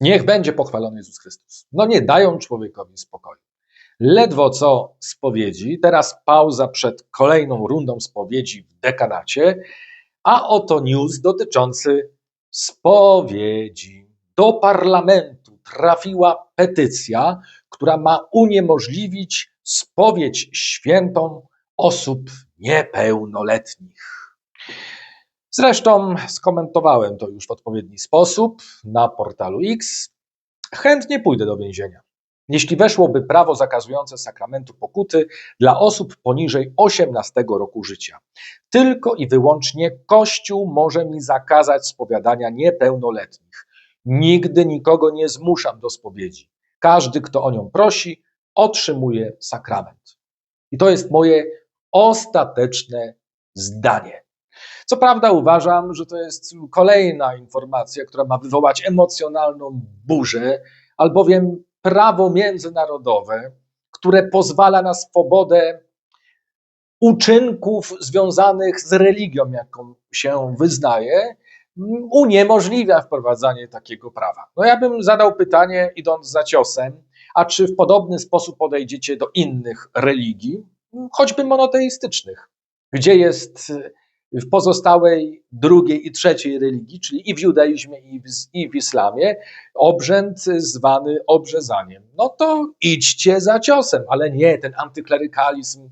Niech będzie pochwalony Jezus Chrystus. No nie dają człowiekowi spokoju. Ledwo co spowiedzi, teraz pauza przed kolejną rundą spowiedzi w dekanacie, a oto news dotyczący spowiedzi. Do parlamentu trafiła petycja, która ma uniemożliwić spowiedź świętą osób niepełnoletnich. Zresztą skomentowałem to już w odpowiedni sposób na portalu X. Chętnie pójdę do więzienia. Jeśli weszłoby prawo zakazujące sakramentu pokuty dla osób poniżej 18 roku życia, tylko i wyłącznie Kościół może mi zakazać spowiadania niepełnoletnich. Nigdy nikogo nie zmuszam do spowiedzi. Każdy, kto o nią prosi, otrzymuje sakrament. I to jest moje ostateczne zdanie. Co prawda uważam, że to jest kolejna informacja, która ma wywołać emocjonalną burzę, albowiem prawo międzynarodowe, które pozwala na swobodę uczynków związanych z religią, jaką się wyznaje, uniemożliwia wprowadzanie takiego prawa. No ja bym zadał pytanie, idąc za ciosem, a czy w podobny sposób podejdziecie do innych religii, choćby monoteistycznych, gdzie jest w pozostałej drugiej i trzeciej religii, czyli i w judaizmie, i w, i w islamie, obrzęd zwany obrzezaniem. No to idźcie za ciosem, ale nie, ten antyklerykalizm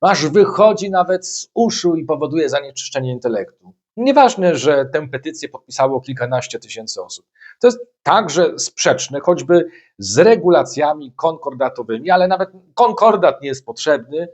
aż wychodzi nawet z uszu i powoduje zanieczyszczenie intelektu. Nieważne, że tę petycję podpisało kilkanaście tysięcy osób. To jest także sprzeczne, choćby z regulacjami konkordatowymi, ale nawet konkordat nie jest potrzebny,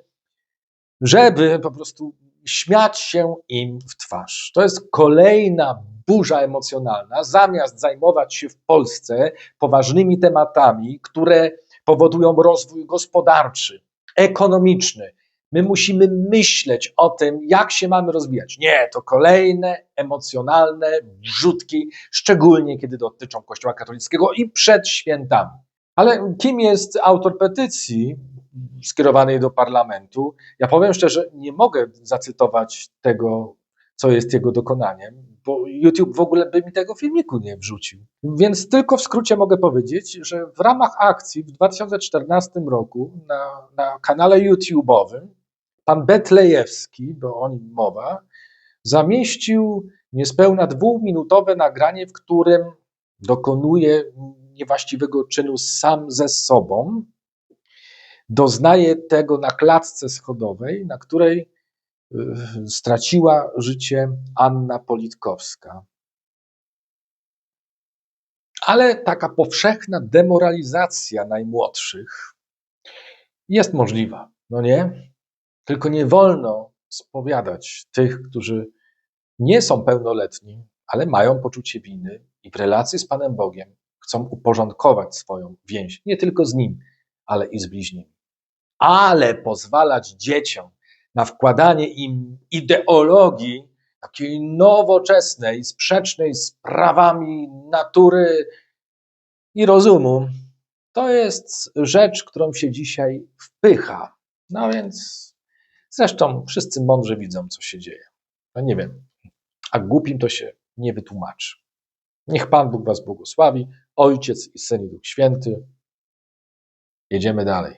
żeby po prostu śmiać się im w twarz. To jest kolejna burza emocjonalna. Zamiast zajmować się w Polsce poważnymi tematami, które powodują rozwój gospodarczy, ekonomiczny, my musimy myśleć o tym, jak się mamy rozwijać. Nie, to kolejne emocjonalne wrzutki, szczególnie kiedy dotyczą Kościoła katolickiego i przed świętami. Ale kim jest autor petycji? Skierowanej do parlamentu. Ja powiem szczerze, nie mogę zacytować tego, co jest jego dokonaniem, bo YouTube w ogóle by mi tego filmiku nie wrzucił. Więc tylko w skrócie mogę powiedzieć, że w ramach akcji w 2014 roku na, na kanale YouTube'owym pan Betlejewski, bo o nim mowa, zamieścił niespełna dwuminutowe nagranie, w którym dokonuje niewłaściwego czynu sam ze sobą, doznaje tego na klatce schodowej, na której y, straciła życie Anna Politkowska. Ale taka powszechna demoralizacja najmłodszych jest możliwa, no nie? Tylko nie wolno spowiadać tych, którzy nie są pełnoletni, ale mają poczucie winy i w relacji z Panem Bogiem chcą uporządkować swoją więź, nie tylko z Nim, ale i z bliźnimi ale pozwalać dzieciom na wkładanie im ideologii takiej nowoczesnej, sprzecznej z prawami natury i rozumu, to jest rzecz, którą się dzisiaj wpycha. No więc zresztą wszyscy mądrze widzą, co się dzieje. No nie wiem, a głupim to się nie wytłumaczy. Niech Pan Bóg Was błogosławi, Ojciec i Syn i Duch Święty. Jedziemy dalej.